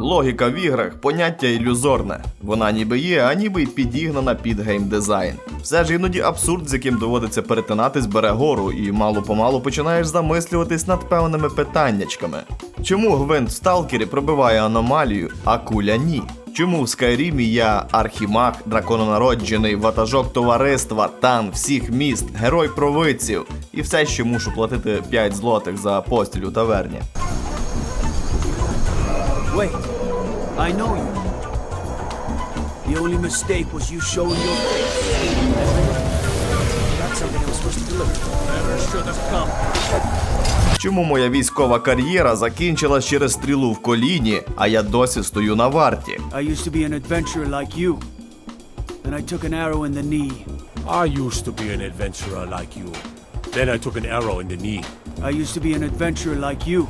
Логіка в іграх поняття ілюзорне. Вона ніби є, а ніби й підігнана під геймдизайн. Все ж іноді абсурд, з яким доводиться перетинатись, бере гору, і мало-помалу починаєш замислюватись над певними питаннячками. Чому гвинт в сталкері пробиває аномалію, а куля ні? Чому в Скайрімі я архімаг, дракононароджений, ватажок товариства, тан всіх міст, герой провидців і все ще мушу платити 5 злотих за постіль у таверні? Wait, I know you. The only mistake was you showing your face. That's something I was supposed to deliver. Never should have come. Чому моя військова кар'єра закінчилась через стрілу в коліні, а я досі стою на варті? I used to be an adventurer like you. Then I took an arrow in the knee. I used to be an adventurer like you. Then I took an arrow in the knee. I used to be an adventurer like you.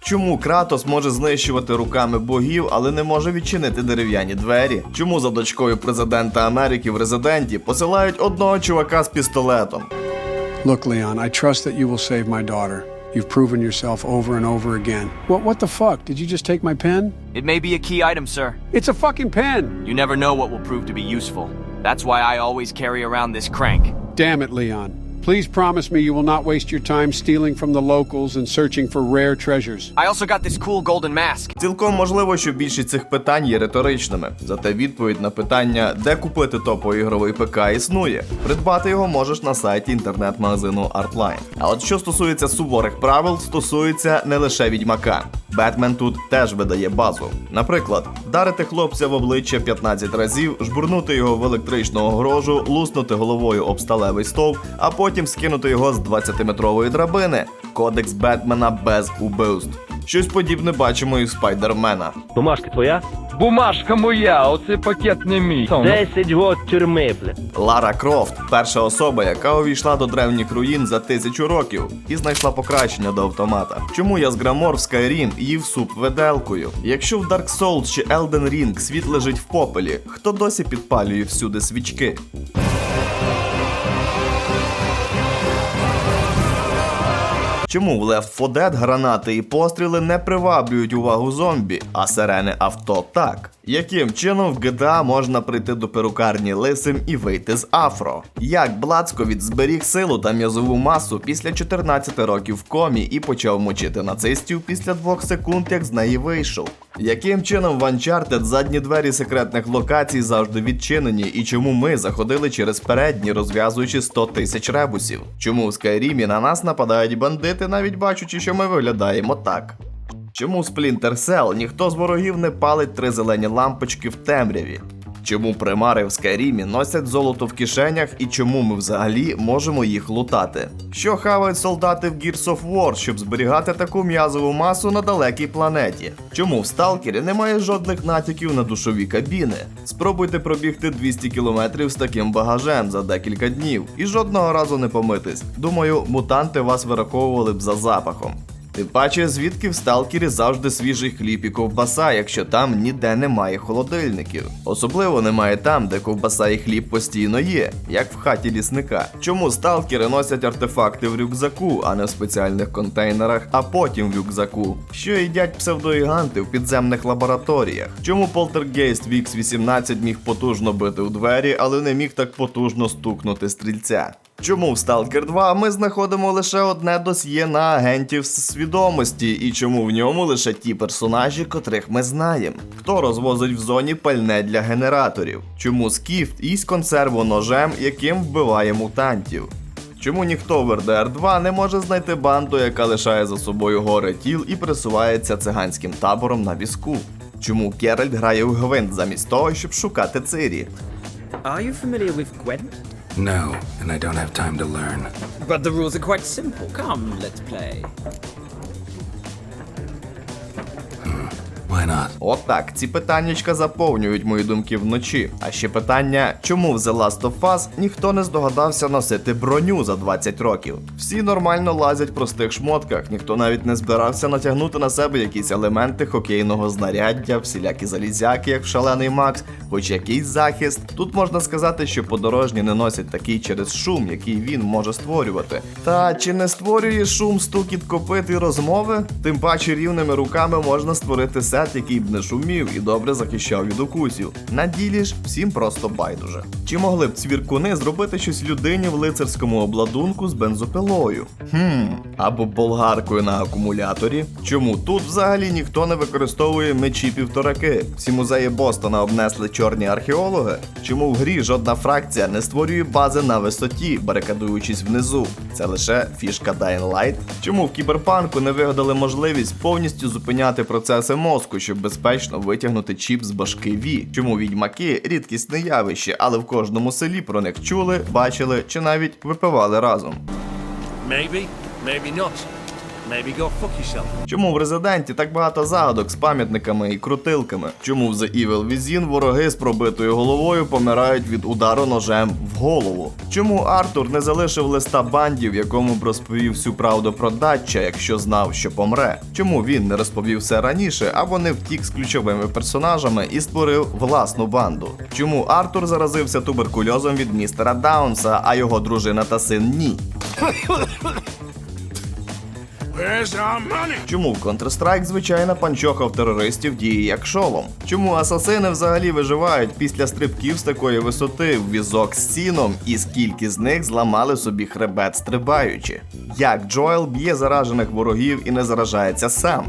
Чому Кратос може знищувати руками богів, але не може відчинити дерев'яні двері? Чому за дочкою президента Америки в резиденті посилають одного чувака з пістолетом? Look, Leon, I trust that you will save my daughter. You've proven yourself over and over again. What, what the fuck? Did you just take my pen? It may be a key item, sir. It's a fucking pen! You never know what will prove to be useful. That's why I always carry around this crank. Damn it, Leon. Please promise me you will not waste your time stealing from the locals and searching for rare treasures. I also got this cool golden mask. Цілком можливо, що більшість цих питань є риторичними. Зате відповідь на питання, де купити топовий ігровий ПК, існує. Придбати його можеш на сайті інтернет-магазину Artline. А от що стосується суворих правил, стосується не лише відьмака. Бетмен тут теж видає базу. Наприклад, вдарити хлопця в обличчя 15 разів, жбурнути його в електричну огрожу, луснути головою об сталевий стовп, а потім скинути його з 20-метрової драбини. Кодекс Бетмена без убивств. Щось подібне бачимо і в Спайдермена. Бумажка твоя? Бумажка моя, оцей пакет не мій. 10 год тюрми, бля. Лара Крофт перша особа, яка увійшла до древніх руїн за тисячу років і знайшла покращення до автомата. Чому я з Грамор в Skyrim їв суп виделкою? Якщо в Dark Souls чи Elden Ring світ лежить в попелі, хто досі підпалює всюди свічки? Чому в Left 4 Dead гранати і постріли не приваблюють увагу зомбі, а сирени авто так? Яким чином в GTA можна прийти до перукарні лисим і вийти з афро? Як Блацковіт зберіг силу та м'язову масу після 14 років в комі і почав мочити нацистів після двох секунд, як з неї вийшов? Яким чином в Uncharted задні двері секретних локацій завжди відчинені, і чому ми заходили через передні, розв'язуючи 100 тисяч ребусів? Чому в Скайрімі на нас нападають бандити, навіть бачучи, що ми виглядаємо так? Чому Splinter Cell ніхто з ворогів не палить три зелені лампочки в темряві? Чому примари в Скайрімі носять золото в кишенях і чому ми взагалі можемо їх лутати? Що хавають солдати в Gears of War, щоб зберігати таку м'язову масу на далекій планеті? Чому в Сталкері немає жодних натяків на душові кабіни? Спробуйте пробігти 200 кілометрів з таким багажем за декілька днів і жодного разу не помитись. Думаю, мутанти вас вираховували б за запахом. Тим паче, звідки в сталкері завжди свіжий хліб і ковбаса, якщо там ніде немає холодильників. Особливо немає там, де ковбаса і хліб постійно є, як в хаті лісника. Чому сталкери носять артефакти в рюкзаку, а не в спеціальних контейнерах, а потім в рюкзаку? Що їдять псевдоїганти в підземних лабораторіях? Чому полтергейст Вікс 18 міг потужно бити у двері, але не міг так потужно стукнути стрільця? Чому в Stalker 2 ми знаходимо лише одне досьє на агентів свідомості, і чому в ньому лише ті персонажі, котрих ми знаємо? Хто розвозить в зоні пальне для генераторів? Чому Скіфт їсть консерву ножем, яким вбиває мутантів? Чому ніхто в RDR 2 не може знайти банду, яка лишає за собою гори тіл і присувається циганським табором на візку? Чому Керальд грає у Гвинт замість того, щоб шукати Цирі? Are you familiar with Gwent? No, and I don't have time to learn. But the rules are quite simple. Come, let's play. Not? Отак, ці питаннячка заповнюють мої думки вночі. А ще питання, чому в The Last of Us ніхто не здогадався носити броню за 20 років. Всі нормально лазять в простих шмотках, ніхто навіть не збирався натягнути на себе якісь елементи хокейного знаряддя, всілякі залізяки, як в шалений Макс, хоч якийсь захист. Тут можна сказати, що подорожні не носять такий через шум, який він може створювати. Та чи не створює шум стукіт копит і розмови? Тим паче рівними руками можна створити сет, який б не шумів і добре захищав від укусів. На ділі ж всім просто байдуже. Чи могли б цвіркуни зробити щось людині в лицарському обладунку з бензопилою? Хм, або болгаркою на акумуляторі? Чому тут взагалі ніхто не використовує мечі півтораки? Всі музеї Бостона обнесли чорні археологи? Чому в грі жодна фракція не створює бази на висоті, барикадуючись внизу? Це лише фішка Dying Light? Чому в кіберпанку не вигадали можливість повністю зупиняти процеси мозку, щоб безпечно витягнути чіп з башки Ві? Чому відьмаки рідкісне явище, але в кожному селі про них чули, бачили чи навіть випивали разом? Maybe, maybe not. Maybe go fuck yourself. Чому в резиденті так багато загадок з пам'ятниками і крутилками? Чому в The Evil Within вороги з пробитою головою помирають від удару ножем в голову? Чому Артур не залишив листа банді, в якому б розповів всю правду про датча, якщо знав, що помре? Чому він не розповів все раніше, або не втік з ключовими персонажами і створив власну банду? Чому Артур заразився туберкульозом від містера Даунса, а його дружина та син ні? Where's our money? Чому в Counter-Strike звичайна панчоха в терористів діє як шолом? Чому асасини взагалі виживають після стрибків з такої висоти в візок з сіном, і скільки з них зламали собі хребет стрибаючи? Як Джоел б'є заражених ворогів і не заражається сам?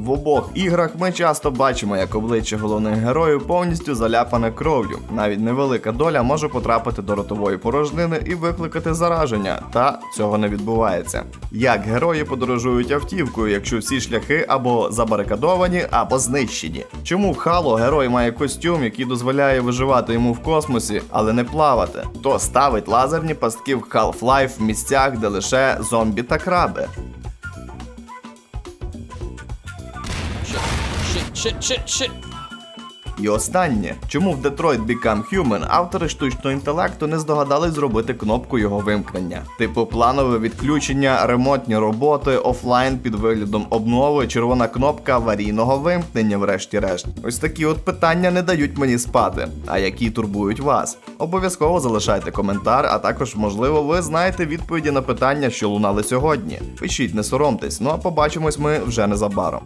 В обох іграх ми часто бачимо, як обличчя головних героїв повністю заляпане кров'ю. Навіть невелика доля може потрапити до ротової порожнини і викликати зараження, та цього не відбувається. Як герої подорожують автівкою, якщо всі шляхи або забарикадовані, або знищені? Чому Halo герой має костюм, який дозволяє виживати йому в космосі, але не плавати? Хто ставить лазерні пастки в Half-Life в місцях, де лише зомбі та краби? І останнє, чому в Detroit Become Human автори штучного інтелекту не здогадались зробити кнопку його вимкнення, типу планове відключення, ремонтні роботи, офлайн під виглядом обнови, червона кнопка аварійного вимкнення, врешті-решт. Ось такі от питання не дають мені спати, а які турбують вас. Обов'язково залишайте коментар, а також, можливо, ви знаєте відповіді на питання, що лунали сьогодні. Пишіть, не соромтесь, ну а побачимось ми вже незабаром.